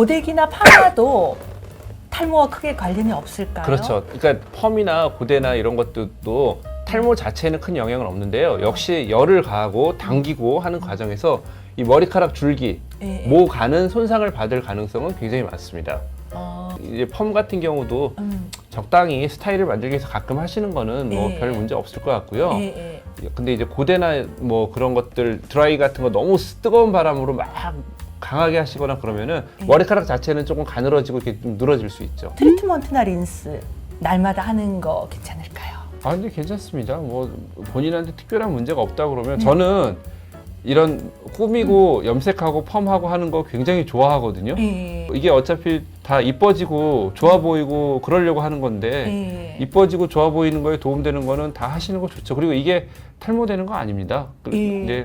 고데기나 파마도 탈모와 크게 관련이 없을까요? 그렇죠. 그러니까 펌이나 고데나 이런 것들도 탈모 자체에는 큰 영향은 없는데요. 역시 열을 가하고 당기고 하는 과정에서 이 머리카락 줄기, 예, 예. 모 가는 손상을 받을 가능성은 굉장히 많습니다. 어, 이제 펌 같은 경우도 음, 적당히 스타일을 만들기 위해서 가끔 하시는 거는 뭐 예. 별 문제 없을 것 같고요. 예, 예. 근데 이제 고데나 뭐 그런 것들 드라이 같은 거 너무 쓰- 뜨거운 바람으로 막 강하게 하시거나 그러면은 예. 머리카락 자체는 조금 가늘어지고 이렇게 좀 늘어질 수 있죠. 트리트먼트나 린스 날마다 하는 거 괜찮을까요? 아 근데 괜찮습니다. 뭐 본인한테 특별한 문제가 없다 그러면 네. 저는 이런 꾸미고 염색하고 펌하고 하는 거 굉장히 좋아하거든요. 예. 이게 어차피 다 이뻐지고 좋아 보이고 그러려고 하는 건데 예. 이뻐지고 좋아 보이는 거에 도움되는 거는 다 하시는 거 좋죠. 그리고 이게 탈모되는 거 아닙니다. 그- 예. 근데